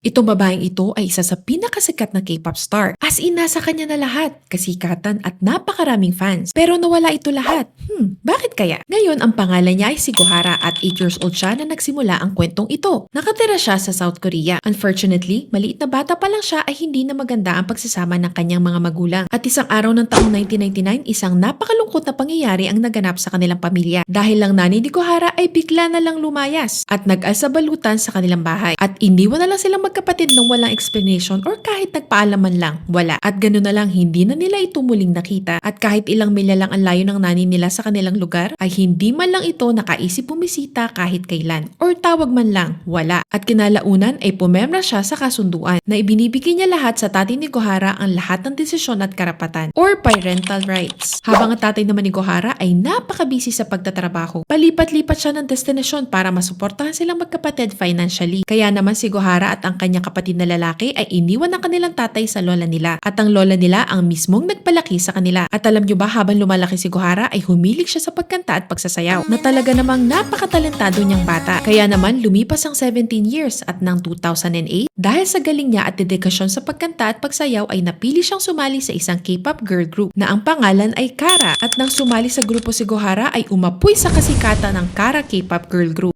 Itong babaeng ito ay isa sa pinakasikat na K-pop star. As in, nasa kanya na lahat, kasikatan at napakaraming fans. Pero nawala ito lahat. Hmm, bakit kaya? Ngayon, ang pangalan niya ay si Gohara at 8 years old siya na nagsimula ang kwentong ito. Nakatira siya sa South Korea. Unfortunately, maliit na bata pa lang siya ay hindi na maganda ang pagsasama ng kanyang mga magulang. At isang araw ng taong 1999, isang napakalungkot na pangyayari ang naganap sa kanilang pamilya. Dahil lang nani ni Gohara ay bigla na lang lumayas at nag-asabalutan sa kanilang bahay. At iniwan na lang silang magkapatid ng walang explanation or kahit nagpaalaman lang, wala. At ganoon na lang hindi na nila ito muling nakita. At kahit ilang milya lang ang layo ng nani nila sa kanilang lugar, ay hindi man lang ito nakaisip bumisita kahit kailan. Or tawag man lang, wala. At kinalaunan ay pumemra siya sa kasunduan na ibinibigay niya lahat sa tatay ni Gohara ang lahat ng desisyon at karapatan or parental rights. Habang ang tatay naman ni Gohara ay napakabisi sa pagtatrabaho. Palipat-lipat siya ng destinasyon para masuportahan silang magkapatid financially. Kaya naman si Gohara at ang kanyang kapatid na lalaki ay iniwan ng kanilang tatay sa lola nila. At ang lola nila ang mismong nagpalaki sa kanila. At alam nyo ba habang lumalaki si Gohara ay humilig siya sa pagkanta at pagsasayaw na talaga namang napakatalentado niyang bata. Kaya naman lumipas ang 17 years at ng 2008 dahil sa galing niya at dedikasyon sa pagkanta at pagsayaw ay napili siyang sumali sa isang K-pop girl group na ang pangalan ay Kara. At nang sumali sa grupo si Gohara ay umapoy sa kasikatan ng Kara K-pop girl group.